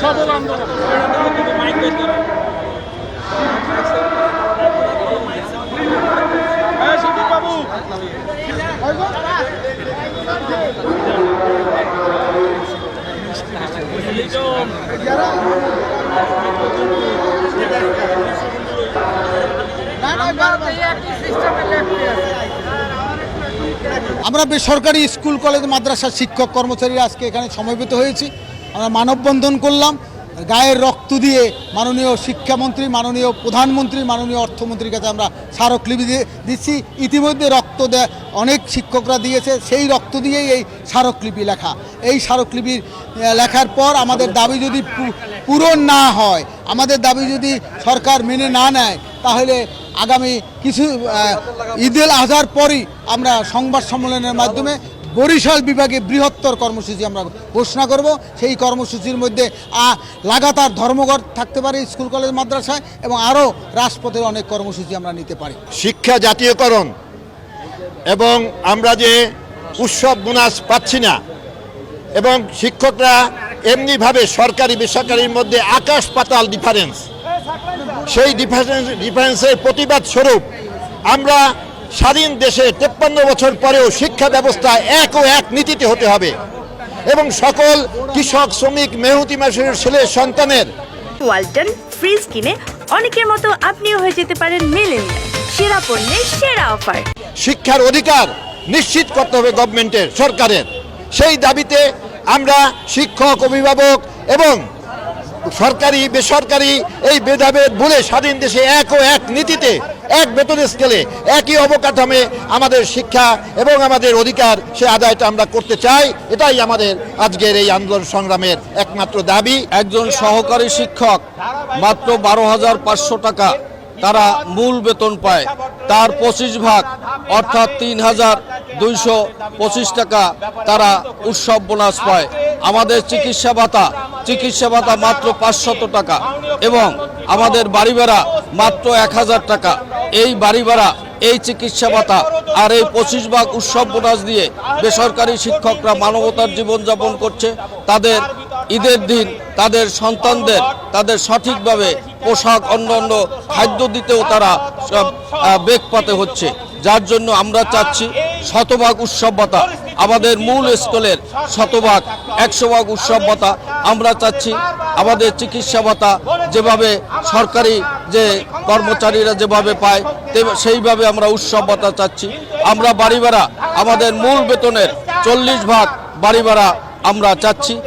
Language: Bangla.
সফল আন্দোলন হ্যাঁ, সন্দীপ বাবু আমরা বেসরকারি স্কুল, কলেজ, মাদ্রাসার শিক্ষক, কর্মচারীরা আজকে এখানে সমবেত হয়েছি। আমরা মানববন্ধন করলাম। গায়ের রক্ত দিয়ে মাননীয় শিক্ষামন্ত্রী, মাননীয় প্রধানমন্ত্রী, মাননীয় অর্থমন্ত্রীর কাছে আমরা স্মারকলিপি দিয়ে দিচ্ছি। ইতিমধ্যে রক্ত দেয় অনেক শিক্ষকরা দিয়েছে। সেই রক্ত দিয়েই এই স্মারকলিপি লেখা। এই স্মারকলিপির লেখার পর আমাদের দাবি যদি পূরণ না হয়, আমাদের দাবি যদি সরকার মেনে না নেয়, তাহলে আগামী কিছু ঈদুল আজহার পরই আমরা সংবাদ সম্মেলনের মাধ্যমে বরিশাল বিভাগে বৃহত্তর কর্মসূচি আমরা ঘোষণা করব। সেই কর্মসূচির মধ্যে লাগাতার ধর্মঘট থাকতে পারে স্কুল, কলেজ, মাদ্রাসায় এবং আরও রাজপথের অনেক কর্মসূচি আমরা নিতে পারি। শিক্ষা জাতীয়করণ এবং আমরা যে উৎসব বোনাস পাচ্ছি না এবং শিক্ষকরা এমনিভাবে সরকারি, বেসরকারির মধ্যে আকাশ পাতাল ডিফারেন্স সেই ডিফারেন্স ডিফারেন্সের প্রতিবাদ স্বরূপ আমরা স্বাধীন দেশে তেপ্পান্ন বছর পরেও শিক্ষা ব্যবস্থা এক ও এক নীতিতে হতে হবে এবং সকল কৃষক শ্রমিক মেহতি মাসের ছেলে সন্তানের ওয়ালটন ফ্রিজ কিনে অনেকের মতো আপনিও হয়ে যেতে পারেন মেলেনিয়া সেরা পণ্যের সেরা অফার। শিক্ষার অধিকার নিশ্চিত করতে হবে গভর্নমেন্টের সরকারের। সেই দাবিতে আমরা শিক্ষক অভিভাবক এবং সরকারি, বেসরকারি এই ভেদাভেদ ভুলে স্বাধীন দেশে এক ও এক নীতিতে, এক বেতন স্কেলে, একই অবকাঠামে আমাদের শিক্ষা এবং আমাদের অধিকার, সে আদায়টা আমরা করতে চাই। এটাই আমাদের আজকের এই আন্দোলন সংগ্রামের একমাত্র দাবি। একজন সহকারী শিক্ষক, মাত্র বারো হাজার পাঁচশো টাকা তারা মূল বেতন পায়। তার পঁচিশ ভাগ, অর্থাৎ তিন হাজার দুইশো পঁচিশ টাকা তারা উৎসব বোনাস পায়। আমাদের চিকিৎসা ভাতা চিকিৎসা ভাতা মাত্র পাঁচশত টাকা এবং আমাদের বাড়ি ভাড়া মাত্র এক হাজার টাকা। এই বাড়ি ভাড়া, এই চিকিৎসা ভাতা আর এই পঁচিশ ভাগ উৎসব বোনাস দিয়ে বেসরকারি শিক্ষকরা মানবতার জীবনযাপন করছে। তাদের ঈদের দিন তাদের সন্তানদের তাদের সঠিকভাবে পোশাক, অন্য অন্য খাদ্য দিতেও তারা বেগ পাতে হচ্ছে। যার জন্য আমরা চাচ্ছি শতভাগ উৎসব ভাতা। আমাদের মূল স্কুলের শতভাগ একশো ভাগ উৎসব ভাতা আমরা চাচ্ছি আমাদের চিকিৎসা ভাতা যেভাবে সরকারি যে কর্মচারীরা যেভাবে পায় সেইভাবে আমরা উৎসব ভাতা চাচ্ছি। আমরা বাড়ি ভাড়া, আমাদের মূল বেতনের চল্লিশ ভাগ বাড়ি ভাড়া আমরা চাচ্ছি।